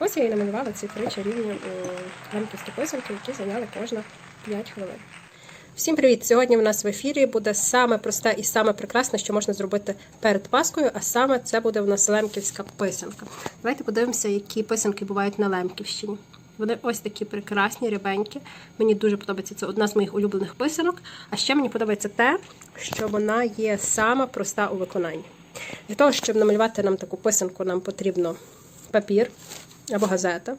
Ось я і намалювала ці три чарівні лемківські писанки, які зайняли кожна 5 хвилин. Всім привіт! Сьогодні в нас в ефірі буде саме просте і саме прекрасне, що можна зробити перед Паскою, а саме це буде в нас лемківська писанка. Давайте подивимося, які писанки бувають на Лемківщині. Вони ось такі прекрасні, рябенькі. Мені дуже подобається це одна з моїх улюблених писанок. А ще мені подобається те, що вона є сама проста у виконанні. Для того, щоб намалювати нам таку писанку, нам потрібно папір або газета.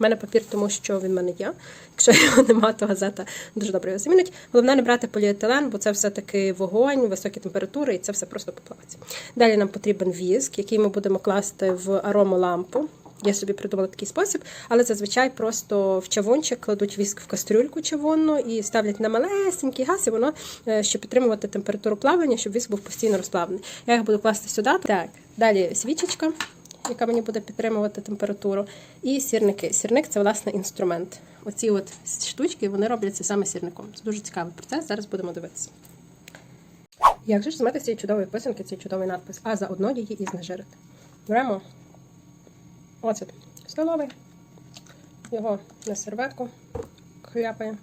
У мене папір, тому що він в мене є. Якщо його немає, то газета дуже добре його замінить. Головне не брати поліетилен, бо це все-таки вогонь, високі температури, і це все просто поплавиться. Далі нам потрібен віск, який ми будемо класти в аромолампу. Я собі придумала такий спосіб, але зазвичай просто в чавунчик кладуть віск в кастрюльку чавунну і ставлять на малесенький газ, і воно, е, щоб підтримувати температуру плавлення, щоб віск був постійно розплавлений. Я їх буду класти сюди. Так, далі свічечка яка мені буде підтримувати температуру, і сірники. Сірник це власне інструмент. Оці от штучки вони робляться саме сірником. Це дуже цікавий процес. Зараз будемо дивитися. Як же ж змити цієї чудової писанки, цей чудовий надпис, а заодно її і знежирити. Беремо оцет столовий, його на серветку хляпаємо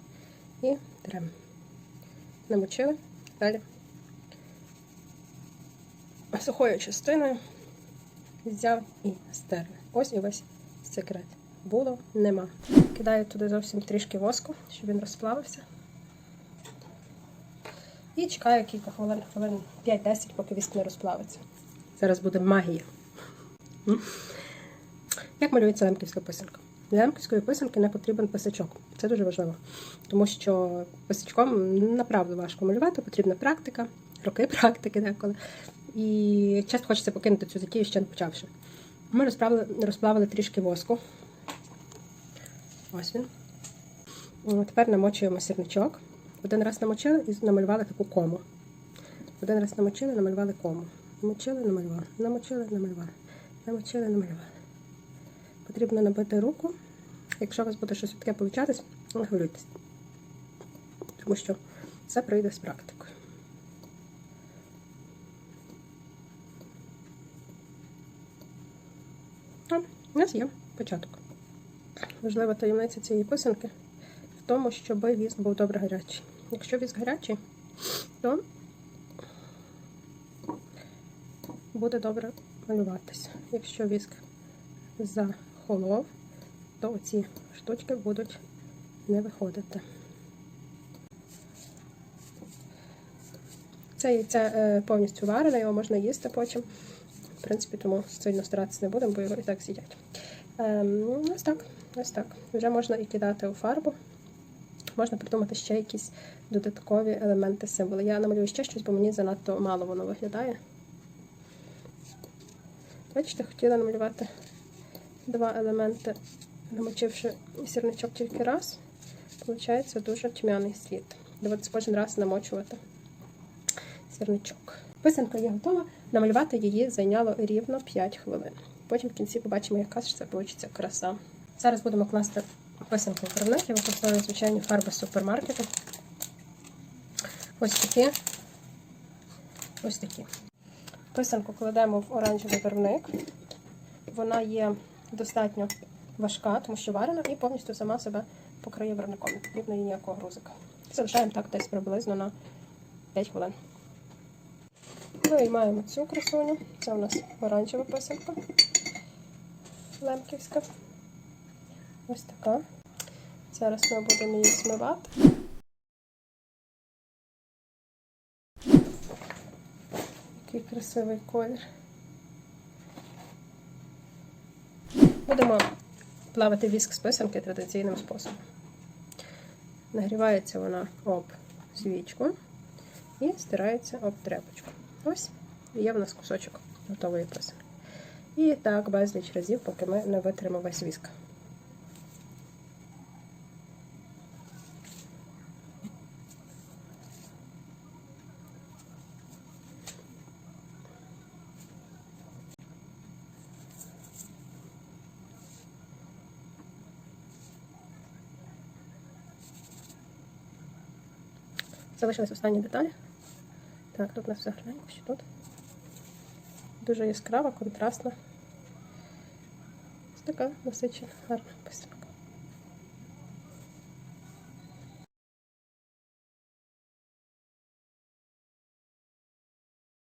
і тремо. Намочили, далі сухою частиною взяв і стерли. Ось і весь секрет. Було, нема. Кидаю туди зовсім трішки воску, щоб він розплавився. І чекаю кілька хвилин, хвилин 5-10, поки віск не розплавиться. Зараз буде магія. Як малюється лемківська писанка? Для лемківської писанки не потрібен писачок. Це дуже важливо. Тому що писачком направду важко малювати, потрібна практика, роки практики деколи. І часто хочеться покинути цю затію, ще не почавши. Ми розправили, розплавили трішки воску. Ось він. Тепер намочуємо сірничок. Один раз намочили і намалювали таку кому. Один раз намочили, намалювали кому. Намочили, намалювали. Намочили, намалювали. Намочили, намалювали. Потрібно набити руку. Якщо у вас буде щось таке получатись, не хвилюйтесь. Тому що це прийде з практикою. О, у нас є початок. Важлива таємниця цієї писанки в тому, щоб віск був добре гарячий. Якщо віск гарячий, то буде добре малюватися. Якщо віск захолов, то оці штучки будуть не виходити. Це яйце повністю варене, його можна їсти потім. В принципі, тому сильно старатися не будемо, бо його і так з'їдять. Ем, ось так, ось так. Вже можна і кидати у фарбу. Можна придумати ще якісь додаткові елементи символи. Я намалюю ще щось, бо мені занадто мало воно виглядає. Бачите, хотіла намалювати два елементи, намочивши сірничок тільки раз. Получається дуже тьмяний світ. Доводиться кожен раз намочувати сірничок. Писанка є готова. Намалювати її зайняло рівно 5 хвилин. Потім в кінці побачимо, яка ж це вийде краса. Зараз будемо класти писанку в барвник. Я використовую звичайні фарби супермаркету. Ось такі. Ось такі. Писанку кладемо в оранжевий барвник. Вона є достатньо важка, тому що варена, і повністю сама себе покриє барвником. Не потрібно їй ніякого грузика. Залишаємо так десь приблизно на 5 хвилин. Виймаємо цю красуню. Це у нас оранжева писанка. Лемківська. Ось така. Зараз ми будемо її змивати. Який красивий колір. Будемо плавати віск з писанки традиційним способом. Нагрівається вона об свічку і стирається об тряпочку. Ось є в нас кусочок готової писанки. І так безліч разів, поки ми не витримо весь віск. Залишились останні деталі. Так, тут у нас все гарненько, що тут. Дуже яскрава, контрастна. Така насичена, гарна писанка.